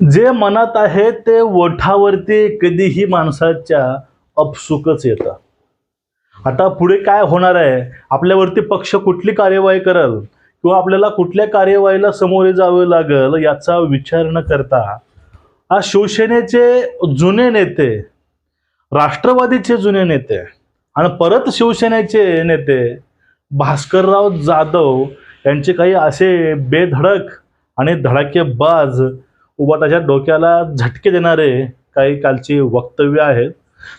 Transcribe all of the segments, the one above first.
जे मनात आहे ते ओठावरती कधीही माणसाच्या अपसुकच येतं. आता पुढे काय होणार आहे? आपल्यावरती पक्ष कुठली कार्यवाही करल किंवा आपल्याला कुठल्या कार्यवाहीला सामोरे जावं लागल याचा विचार न करता आज शिवसेनेचे जुने नेते राष्ट्रवादीचे जुने नेते आणि परत शिवसेनेचे नेते भास्करराव जाधव यांचे काही असे बेधडक आणि धडाकेबाज उबाटाच्या डोक्याला झटके देणारे काही कालची वक्तव्य आहेत.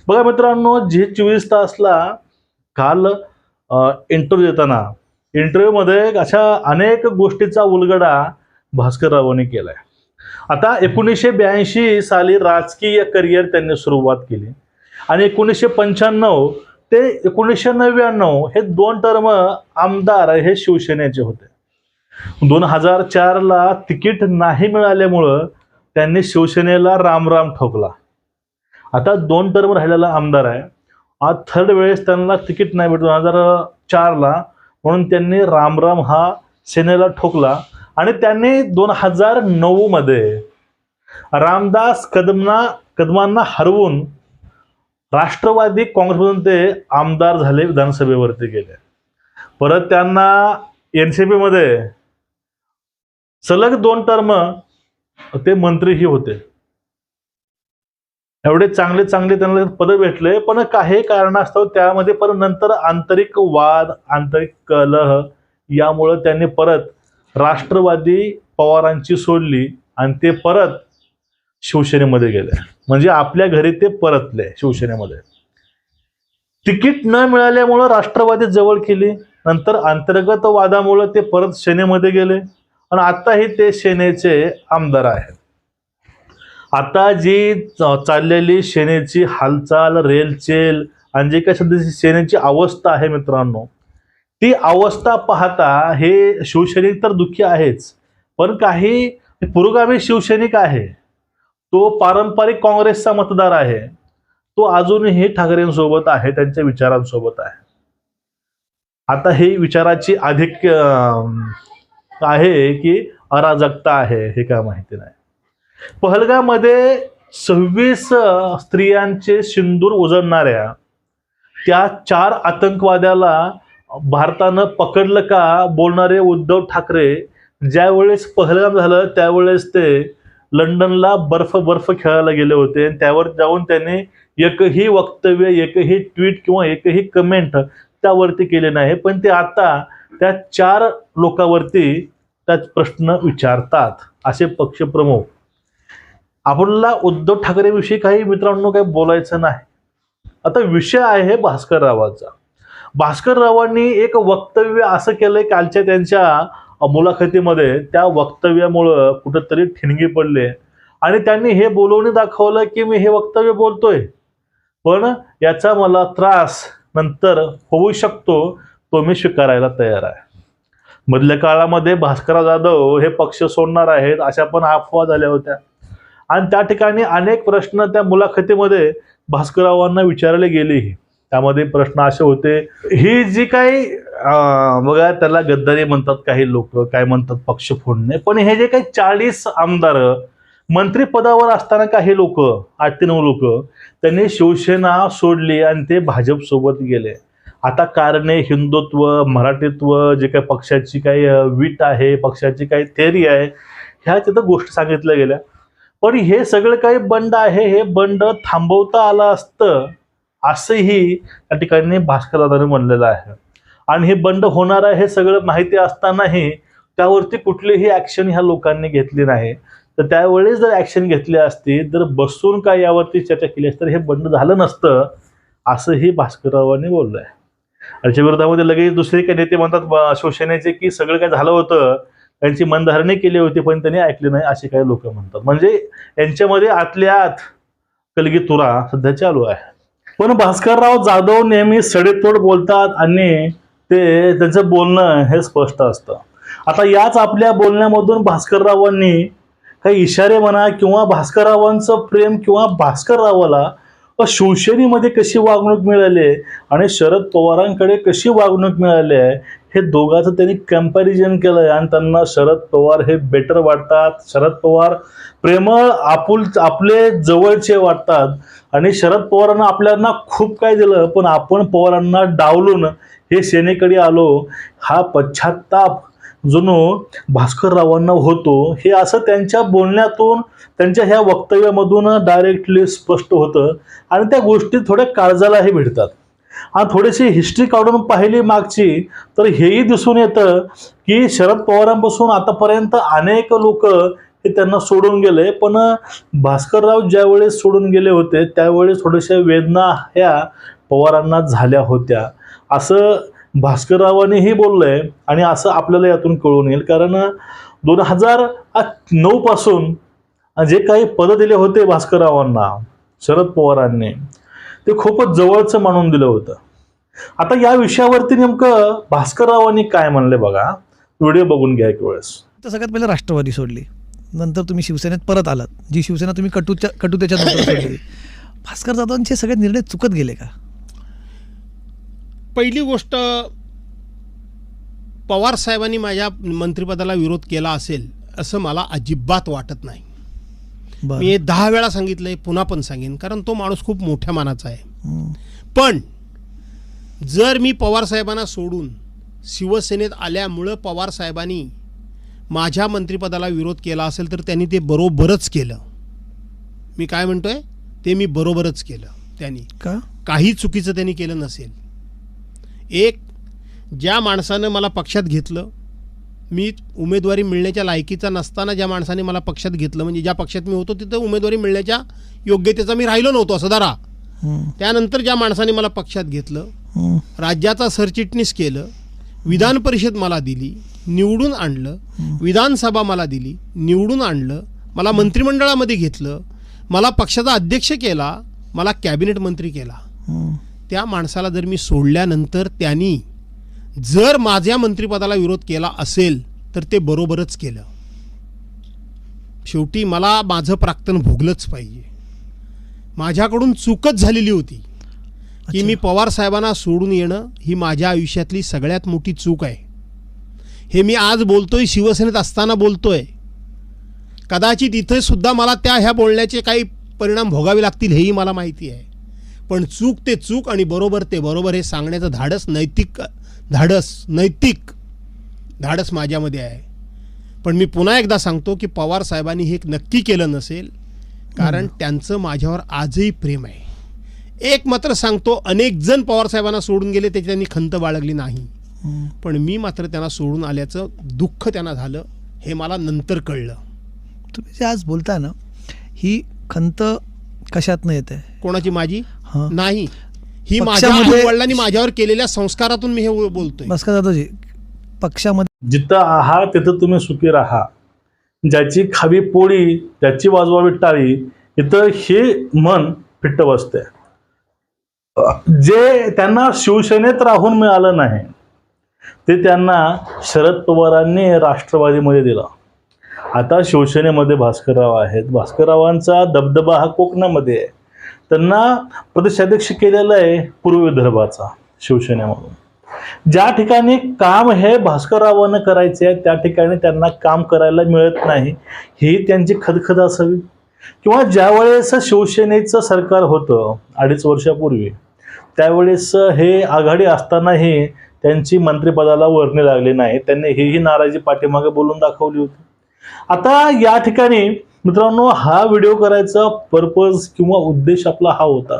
बघा मित्रांनो जे चोवीस तासला काल इंटरव्ह्यू देताना इंटरव्ह्यूमध्ये अशा अनेक गोष्टीचा उलगडा भास्कररावांनी आहे आता एकोणीसशे ब्याऐंशी साली राजकीय करिअर त्यांनी सुरुवात केली. आणि एकोणीसशे पंच्याण्णव ते एकोणीसशे नव्याण्णव हे दोन टर्म आमदार हे शिवसेनेचे होते. दोन हजार चारला तिकीट नाही मिळाल्यामुळं त्यांनी शिवसेनेला रामराम ठोकला. आता दोन टर्म राहिलेला आमदार आहे. आज थर्ड वेळेस त्यांना तिकीट नाही भेट दोन हजार चारला म्हणून त्यांनी रामराम हा सेनेला ठोकला. आणि त्यांनी दोन हजार नऊ मध्ये रामदास कदमना कदमांना हरवून राष्ट्रवादी काँग्रेसमधून ते आमदार झाले विधानसभेवरती गेले. परत त्यांना एन सी मध्ये सलग दोन टर्म ते मंत्रीही होते. एवढे चांगले चांगले त्यांना पद भेटले पण काही कारणास्तव त्यामध्ये पण नंतर आंतरिक वाद आंतरिक कलह यामुळं त्यांनी परत राष्ट्रवादी पवारांची सोडली आणि ते परत शिवसेनेमध्ये गेले. म्हणजे आपल्या घरी ते परतले शिवसेनेमध्ये. तिकीट न मिळाल्यामुळं राष्ट्रवादी जवळ केली नंतर अंतर्गत वादामुळं ते परत सेनेमध्ये गेले. आणि आताही ते सेनेचे आमदार आहेत. आता जी चाललेली सेनेची हालचाल रेलचेल आणि जे काही सध्याची सेनेची अवस्था आहे मित्रांनो ती अवस्था पाहता हे शिवसैनिक तर दुःखी आहेच पण काही पुरोगामी शिवसैनिक आहे. तो पारंपरिक काँग्रेसचा मतदार आहे. तो अजूनही ठाकरेंसोबत आहे त्यांच्या विचारांसोबत आहे. आता ही विचाराची अधिक अं, आहे की अराजकता आहे हे काय माहिती नाही. पहलगामध्ये सव्वीस स्त्रियांचे सिंदूर उजळणाऱ्या त्या चार आतंकवाद्याला भारतानं पकडलं का बोलणारे उद्धव ठाकरे ज्यावेळेस पहलगाम झालं त्यावेळेस ते लंडनला बर्फ बर्फ खेळायला गेले होते. आणि त्यावर जाऊन त्यांनी एकही वक्तव्य एकही ट्विट किंवा एकही कमेंट त्यावरती केले नाही. पण ते आता त्या चार लोकांवरती त्याच प्रश्न विचारतात. असे पक्षप्रमुख. आपल्याला उद्धव ठाकरेविषयी काही मित्रांनो काही बोलायचं नाही. आता विषय आहे भास्कर रावांचा भास्कर रावांनी एक वक्तव्य असं केलंय कालच्या त्यांच्या मुलाखतीमध्ये. त्या वक्तव्यामुळं कुठंतरी ठिणगी पडले. आणि त्यांनी हे बोलवणी दाखवलं की मी हे वक्तव्य बोलतोय. पण याचा मला त्रास नंतर होऊ शकतो. तो मी स्वीकारायला तयार आहे. मधल्या काळामध्ये भास्करराव जाधव हे पक्ष सोडणार आहेत अशा पण अफवा झाल्या होत्या. आणि त्या ठिकाणी अनेक प्रश्न त्या मुलाखतीमध्ये भास्कररावांना विचारले गेलेही. त्यामध्ये प्रश्न असे होते ही जी काही बघा त्याला गद्दारी म्हणतात काही लोक काय म्हणतात पक्ष फोडणे पण हे जे काही चाळीस आमदार मंत्रिपदावर असताना काही लोक आठ ते नऊ लोक त्यांनी शिवसेना सोडली आणि ते भाजपसोबत गेले. आता कारणे हिंदुत्व मराठीत्व जे काही पक्षाची काही वीट आहे पक्षाची काही थेरी आहे ह्या तिथं गोष्टी सांगितल्या गेल्या. पण हे सगळं काही बंड आहे हे बंड थांबवता आलं असतं असंही त्या ठिकाणी भास्करदादाने म्हणलेलं आहे. आणि हे बंड होणार आहे हे सगळं माहिती असतानाही त्यावरती कुठलीही ॲक्शन ह्या लोकांनी घेतली नाही. तर त्यावेळेस जर ॲक्शन घेतली असती तर बसून काय यावरती चर्चा केली असती तर हे बंड झालं नसतं असंही भास्कररावांनी आहे याच्या विरोधामध्ये लगेच दुसरे काही नेते म्हणतात शिवसेनेचे की सगळं काय झालं होतं. त्यांची मनधारणी केली होती पण त्यांनी ऐकली नाही असे काही लोक म्हणतात. म्हणजे यांच्यामध्ये आतल्या आत कलगी तुरा सध्या चालू आहे. पण भास्करराव जाधव नेहमी सडेतोड बोलतात आणि ते त्यांचं बोलणं हे स्पष्ट असतं. आता याच आपल्या बोलण्यामधून भास्कररावांनी काही इशारे म्हणा किंवा भास्कररावांचं प्रेम किंवा भास्कररावाला पण शिवसेनेमध्ये कशी वागणूक मिळाली आहे आणि शरद पवारांकडे कशी वागणूक मिळाली आहे हे दोघांचं त्यांनी कंपॅरिझन केलं आहे आणि त्यांना शरद पवार हे बेटर वाटतात. शरद पवार प्रेमळ आपुल आपले जवळचे वाटतात आणि शरद पवारांना आपल्याला खूप काय दिलं पण आपण पवारांना डावलून हे सेनेकडे आलो. हा पश्चाताप जुनो भास्कररावांना होतो हे असं त्यांच्या बोलण्यातून त्यांच्या ह्या वक्तव्यामधून डायरेक्टली स्पष्ट होतं आणि त्या गोष्टी थोड्या काळजालाही भेटतात आणि थोडीशी हिस्ट्री काढून पाहिली मागची तर हेही दिसून येतं की शरद पवारांपासून आतापर्यंत अनेक लोक हे त्यांना सोडून गेले. पण भास्करराव ज्यावेळेस सोडून गेले होते त्यावेळेस थोड्याशा वेदना ह्या पवारांना झाल्या होत्या. असं भास्कररावांनीही बोललंय आणि असं आपल्याला यातून कळून येईल. कारण दोन हजार नऊ पासून जे काही पद दिले होते भास्कररावांना शरद पवारांनी ते खूपच जवळचं मानून दिलं होतं. आता या विषयावरती नेमकं भास्कररावांनी काय म्हणले बघा. व्हिडिओ बघून घ्या एक वेळेस. तर सगळ्यात पहिले राष्ट्रवादी सोडली. नंतर तुम्ही शिवसेनेत परत आलात. जी शिवसेना तुम्ही कटूच्या कटुतेच्या नंतर सोडली. भास्कर जाधवांचे सगळे निर्णय चुकत गेले का? पहिली गोष्ट पवार साहेबांनी माझ्या मंत्रिपदाला विरोध केला असेल असं मला अजिबात वाटत नाही. मी दहा वेळा सांगितलंय पुन्हा पण सांगेन कारण तो माणूस खूप मोठ्या मानाचा आहे. पण जर मी पवार साहेबांना सोडून शिवसेनेत आल्यामुळं पवार साहेबांनी माझ्या मंत्रिपदाला विरोध केला असेल तर त्यांनी ते बरोबरच केलं. मी काय म्हणतोय? ते मी बरोबरच केलं त्यांनी. का? काही चुकीचं त्यांनी केलं नसेल. एक ज्या माणसानं मला पक्षात घेतलं मी उमेदवारी मिळण्याच्या लायकीचा नसताना ज्या माणसाने मला पक्षात घेतलं म्हणजे ज्या पक्षात मी होतो तिथं उमेदवारी मिळण्याच्या योग्यतेचा मी राहिलो नव्हतो असं दारा. त्यानंतर ज्या माणसाने मला पक्षात घेतलं. राज्याचा सरचिटणीस केलं विधान परिषद मला दिली निवडून आणलं विधानसभा मला दिली निवडून आणलं मला मंत्रिमंडळामध्ये घेतलं मला पक्षाचा अध्यक्ष केला मला कॅबिनेट मंत्री केला. त्या माणसाला जर मी सोडल्यानंतर त्यांनी जर माझ्या मंत्रिपदाला विरोध केला असेल तर ते बरोबरच केलं. शेवटी मला माझं प्राक्तन भोगलंच पाहिजे. माझ्याकडून चूकच झालेली होती की. मी पवार साहेबांना सोडून येणं ही माझ्या आयुष्यातली सगळ्यात मोठी चूक आहे. हे मी आज बोलतोय शिवसेनेत असताना बोलतोय. कदाचित इथे सुद्धा मला त्या ह्या बोलण्याचे काही परिणाम भोगावे लागतील हेही मला माहिती आहे. पण चूक ते चूक आणि बरोबर ते बरोबर हे सांगण्याचं धाडस नैतिक धाडस नैतिक धाडस माझ्यामध्ये आहे. पण मी पुन्हा एकदा सांगतो की पवार साहेबांनी हे नक्की केलं नसेल कारण त्यांचं माझ्यावर आजही प्रेम आहे. एक मात्र सांगतो अनेक जण पवार साहेबांना सोडून गेले त्याची त्यांनी खंत बाळगली नाही. पण मी मात्र त्यांना सोडून आल्याचं दुःख त्यांना झालं हे मला नंतर कळलं. तुम्ही जे आज बोलताय ना ही खंत कशातनं येते? कोणाची? माझी? नाही. ही माझ्या पक्षामध्ये- वडिलांनी माझ्यावर केलेल्या संस्कारातून मी हे बोलतोय. भास्कर जाधवजी पक्षामध्ये जिथं आहात तिथं तुम्ही सुखी राहा. ज्याची खावी पोळी ज्याची वाजवावी टाळी इथं हे मन फिट्ट बसते जे त्यांना शिवसेनेत राहून मिळालं नाही ते त्यांना शरद पवारांनी राष्ट्रवादीमध्ये दिलं. आता शिवसेनेमध्ये भास्करराव आहेत. भास्कररावांचा दबदबा हा कोकणामध्ये आहे. त्यांना प्रदेशाध्यक्ष केलेला आहे पूर्व विदर्भाचा शिवसेनेमधून. ज्या ठिकाणी काम हे भास्कररावांना करायचे आहे त्या ठिकाणी त्यांना काम करायला मिळत नाही ही त्यांची खदखद असावी. किंवा ज्या वेळेस शिवसेनेचं सरकार होतं अडीच वर्षापूर्वी त्यावेळेस हे आघाडी असतानाही त्यांची मंत्रिपदाला वर्णी लागली नाही. त्यांनी हीही नाराजी पाठीमागे बोलून दाखवली होती. आता या ठिकाणी मित्रांनो हा व्हिडिओ करायचा पर्पज किंवा उद्देश आपला हा होता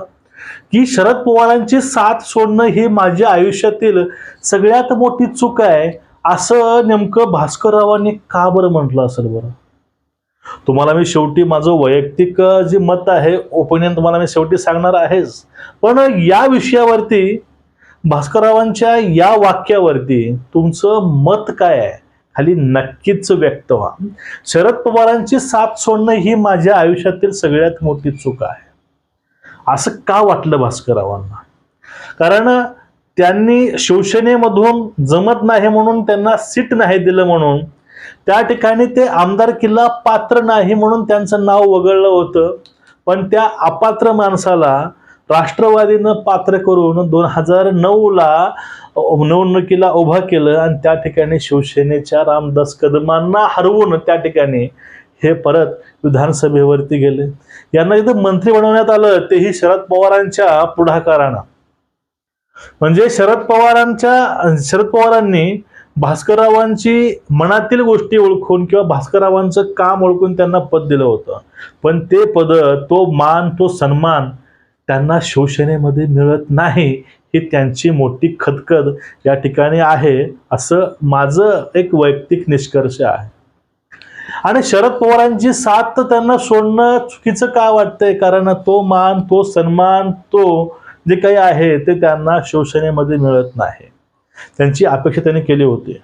की शरद पवारांची साथ सोडणं ही माझ्या आयुष्यातील सगळ्यात मोठी चूक आहे असं नेमकं भास्कररावांनी का बरं म्हटलं असेल बरं? तुम्हाला मी शेवटी माझं वैयक्तिक जे मत आहे ओपिनियन तुम्हाला मी शेवटी सांगणार आहेच. पण या विषयावरती भास्कररावांच्या या वाक्यावरती तुमचं मत काय आहे? खाली नक्कीच व्यक्त व्हा. शरद पवारांची साथ सोडणं ही माझ्या आयुष्यातील सगळ्यात मोठी चूक आहे. असं का वाटलं भास्कररावांना? कारण त्यांनी शिवसेनेमधून जमत नाही म्हणून त्यांना सीट नाही दिलं म्हणून त्या ठिकाणी ते आमदार किल्ला पात्र नाही म्हणून त्यांचं नाव वगळलं होतं. पण त्या अपात्र माणसाला राष्ट्रवादीनं पात्र करून दोन हजार नऊला निवडणुकीला उभा केलं आणि त्या ठिकाणी शिवसेनेच्या रामदास कदमांना हरवून त्या ठिकाणी हे परत विधानसभेवरती गेले. यांना इथं मंत्री बनवण्यात आलं तेही शरद पवारांच्या पुढाकारानं. म्हणजे शरद पवारांच्या शरद पवारांनी भास्कररावांची मनातील गोष्टी ओळखून किंवा भास्कररावांचं काम ओळखून त्यांना पद दिलं होतं. पण ते पद तो मान तो सन्मान त्यांना शिवसेनेमध्ये मिळत नाही ही त्यांची मोठी खदखद या ठिकाणी आहे असं माझं एक वैयक्तिक निष्कर्ष आहे. आणि शरद पवारांची साथ तर त्यांना सोडणं चुकीचं का वाटतंय? कारण तो मान तो सन्मान तो जे काही आहे ते त्यांना शिवसेनेमध्ये मिळत नाही. त्यांची अपेक्षा त्यांनी केली होती.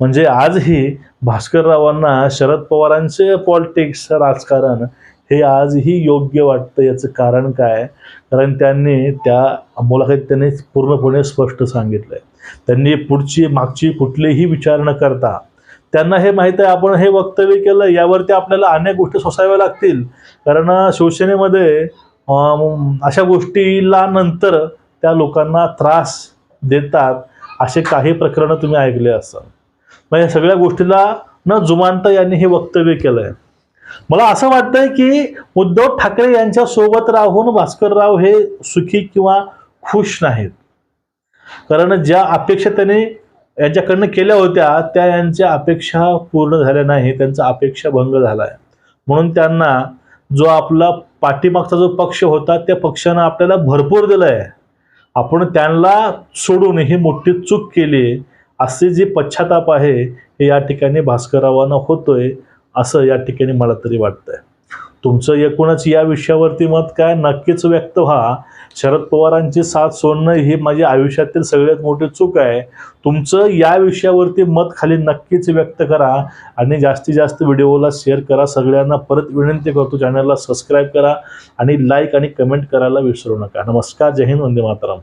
म्हणजे आजही भास्कररावांना शरद पवारांचे पॉलिटिक्स राजकारण हे आजही योग्य वाटतं याचं कारण काय? कारण त्यांनी त्या मुलाखतीत त्यांनी पूर्णपणे स्पष्ट सांगितलंय. त्यांनी पुढची मागची कुठलीही विचार न करता त्यांना हे माहीत आहे आपण हे वक्तव्य केलं यावरती आपल्याला अनेक गोष्टी सोसाव्या लागतील. कारण शिवसेनेमध्ये अशा गोष्टीला नंतर त्या लोकांना त्रास देतात असे काही प्रकरणं तुम्ही ऐकले असाल. मग या सगळ्या गोष्टीला न जुमानता यांनी हे वक्तव्य केलं आहे मला असं वाटतंय की उद्धव ठाकरे यांच्या सोबत राहून भास्करराव हे सुखी किंवा खुश नाहीत. कारण ज्या अपेक्षा त्यांनी यांच्याकडनं केल्या होत्या त्या यांच्या अपेक्षा पूर्ण झाल्या नाही त्यांचा अपेक्षा भंग झाला आहे म्हणून त्यांना जो आपला पाठीमागचा जो पक्ष होता त्या पक्षानं आपल्याला भरपूर दिलं आहे आपण त्यांना सोडून ही मोठी चूक केली असे जे पश्चाताप आहे हे या ठिकाणी भास्कररावांना होतोय. असं या ठिकाणी मला तरी वाटतंय. तुमचं एकूणच या विषयावरती मत काय? नक्कीच व्यक्त व्हा. शरद पवारांची साथ सोडणं ही माझ्या आयुष्यातील सगळ्यात मोठी चूक आहे. तुमचं या विषयावरती मत खाली नक्कीच व्यक्त करा आणि जास्तीत जास्त व्हिडिओला शेअर करा. सगळ्यांना परत विनंती करतो चॅनलला सबस्क्राईब करा आणि लाईक आणि कमेंट करायला विसरू नका. नमस्कार. जय हिंद. वंदे मातरम.